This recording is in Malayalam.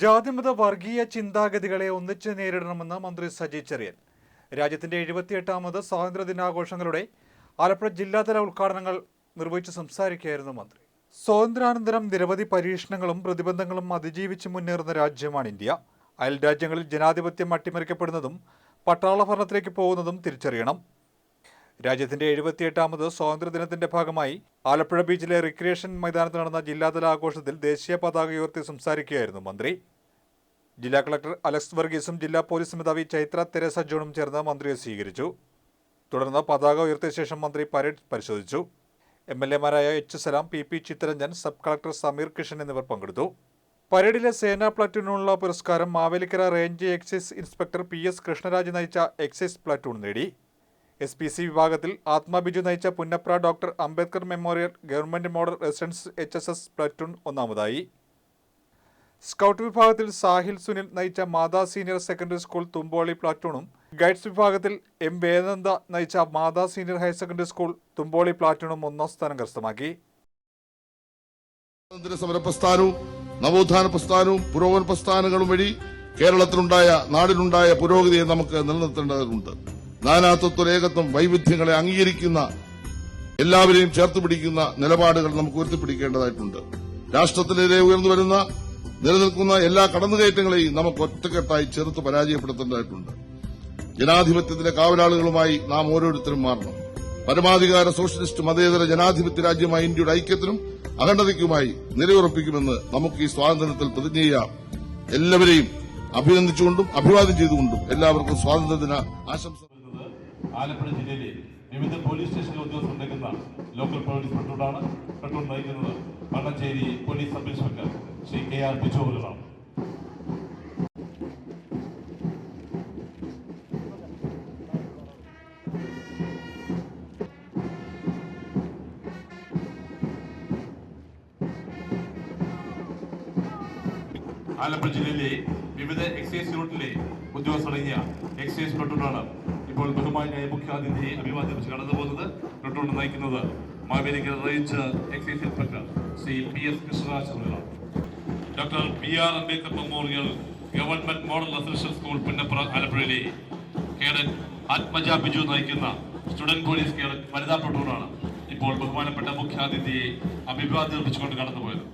ജാതിമത വർഗീയ ചിന്താഗതികളെ ഒന്നിച്ച് നേരിടണമെന്ന് മന്ത്രി സജി ചെറിയൻ. രാജ്യത്തിന്റെ എഴുപത്തിയെട്ടാമത് സ്വാതന്ത്ര്യ ദിനാഘോഷങ്ങളുടെ ആലപ്പുഴ ജില്ലാതല ഉദ്ഘാടനങ്ങൾ നിർവഹിച്ച് സംസാരിക്കുകയായിരുന്നു മന്ത്രി. സ്വാതന്ത്ര്യാനന്തരം നിരവധി പരീക്ഷണങ്ങളും പ്രതിബന്ധങ്ങളും അതിജീവിച്ച് മുന്നേറുന്ന രാജ്യമാണ് ഇന്ത്യ. അയൽ രാജ്യങ്ങളിൽ ജനാധിപത്യം അട്ടിമറിക്കപ്പെടുന്നതും പട്ടാള ഭരണത്തിലേക്ക് പോകുന്നതും തിരിച്ചറിയണം. രാജ്യത്തിന്റെ എഴുപത്തിയെട്ടാമത് സ്വാതന്ത്ര്യദിനത്തിന്റെ ഭാഗമായി ആലപ്പുഴ ബീച്ചിലെ റിക്രിയേഷൻ മൈതാനത്ത് നടന്ന ജില്ലാതല ആഘോഷത്തിൽ ദേശീയ പതാക ഉയർത്തി സംസാരിക്കുകയായിരുന്നു മന്ത്രി. ജില്ലാ കളക്ടർ അലക്സ് വർഗീസും ജില്ലാ പോലീസ് മേധാവി ചൈത്ര തെരേസ ജോണും ചേർന്ന് മന്ത്രിയെ സ്വീകരിച്ചു. തുടർന്ന് പതാക ഉയർത്തിയ ശേഷം മന്ത്രി പരേഡ് പരിശോധിച്ചു. M L എമാരായ H Salam P P Chittaranjan sub collector Sameer Kishan എന്നിവർ പങ്കെടുത്തു. പരേഡിലെ സേനാ പ്ലാറ്റൂണിനുള്ള പുരസ്കാരം Mavelikkara range excise inspector P S Krishnaraj നയിച്ച എക്സൈസ് പ്ലാറ്റൂൺ നേടി. എസ് പി സി വിഭാഗത്തിൽ ആത്മബിജു നയിച്ച Punnapra doctor Ambedkar memorial government model residence H S S platoon ഒന്നാമതായി. സ്കൗട്ട് വിഭാഗത്തിൽ സാഹിൽ സുനിൽ നയിച്ച Mata senior secondary school Thumpoly പ്ലാറ്റൂണും guides വിഭാഗത്തിൽ എം വേദനന്ദ നയിച്ച Mata senior higher secondary school Thumpoly പ്ലാറ്റൂണും ഒന്നാം സ്ഥാനം കരസ്ഥമാക്കി. സമര പ്രസ്ഥാനവും നവോത്ഥാന പ്രസ്ഥാനവും പുരോഗമന പ്രസ്ഥാനങ്ങളും വഴി കേരളത്തിലുണ്ടായ നാടിനുണ്ടായ പുരോഗതിയെ നമുക്ക് നിലനിർത്തേണ്ടതുണ്ട്. നാനാത്വത്വ ഏകത്വം വൈവിധ്യങ്ങളെ അംഗീകരിക്കുന്ന എല്ലാവരെയും ചേർത്ത് പിടിക്കുന്ന നിലപാടുകൾ നമുക്ക് ഉയർത്തിപ്പിടിക്കേണ്ടതായിട്ടുണ്ട്. രാഷ്ട്രത്തിനെതിരെ ഉയർന്നു വരുന്ന നിലനിൽക്കുന്ന എല്ലാ കടന്നുകയറ്റങ്ങളെയും നമുക്ക് ഒറ്റക്കെട്ടായി ചെറുത്ത് പരാജയപ്പെടുത്തേണ്ടതായിട്ടുണ്ട്. ജനാധിപത്യത്തിന്റെ കാവലാളുകളുമായി നാം ഓരോരുത്തരും മാറണം. പരമാധികാര സോഷ്യലിസ്റ്റ് മതേതര ജനാധിപത്യ രാജ്യമായ ഇന്ത്യയുടെ ഐക്യത്തിനും അഖണ്ഡതയ്ക്കുമായി നിലയുറപ്പിക്കുമെന്ന് നമുക്ക് ഈ സ്വാതന്ത്ര്യത്തിൽ പ്രതിജ്ഞ ചെയ്യാം എല്ലാവരെയും അഭിനന്ദിച്ചുകൊണ്ടും അഭിവാദ്യം ചെയ്തുകൊണ്ടും എല്ലാവർക്കും സ്വാതന്ത്ര്യദിന ആശംസ ആലപ്പുഴ ജില്ലയിലെ വിവിധ പോലീസ് സ്റ്റേഷനിലെ ഉദ്യോഗസ്ഥർ നയിക്കുന്ന ലോക്കൽ പോലീസ് പെട്രോളാണ് പെട്രോൾ നയിക്കുന്നത് Vannachery police sub inspector Shri K R ബിജോറിലാണ് Alappuzha ജില്ലയിലെ വിവിധ എക്സൈസ് യൂണിറ്റിലെ ഉദ്യോഗസ്ഥടങ്ങിയ എക്സൈസ് പ്ലട്ടൂണാണ് ഇപ്പോൾ ബഹുമാനായ മുഖ്യാതിഥിയെ അഭിവാദ്യം കടന്നു പോകുന്നത് പ്ലട്ടൂൺ നയിക്കുന്നത് Mavelikkara range excise inspector Shri P S Krishnaraj doctor B R Ambedkar memorial government model residential school Punnapra ആലപ്പുഴയിലെ കേഡൻ ആത്മജ ബിജു നയിക്കുന്ന സ്റ്റുഡന്റ് പോലീസ് കേഡൻ വനിതാ പ്ലട്ടൂണാണ് ഇപ്പോൾ ബഹുമാനപ്പെട്ട മുഖ്യാതിഥിയെ അഭിവാദ്യം അർപ്പിച്ചുകൊണ്ട് കടന്നുപോയത്.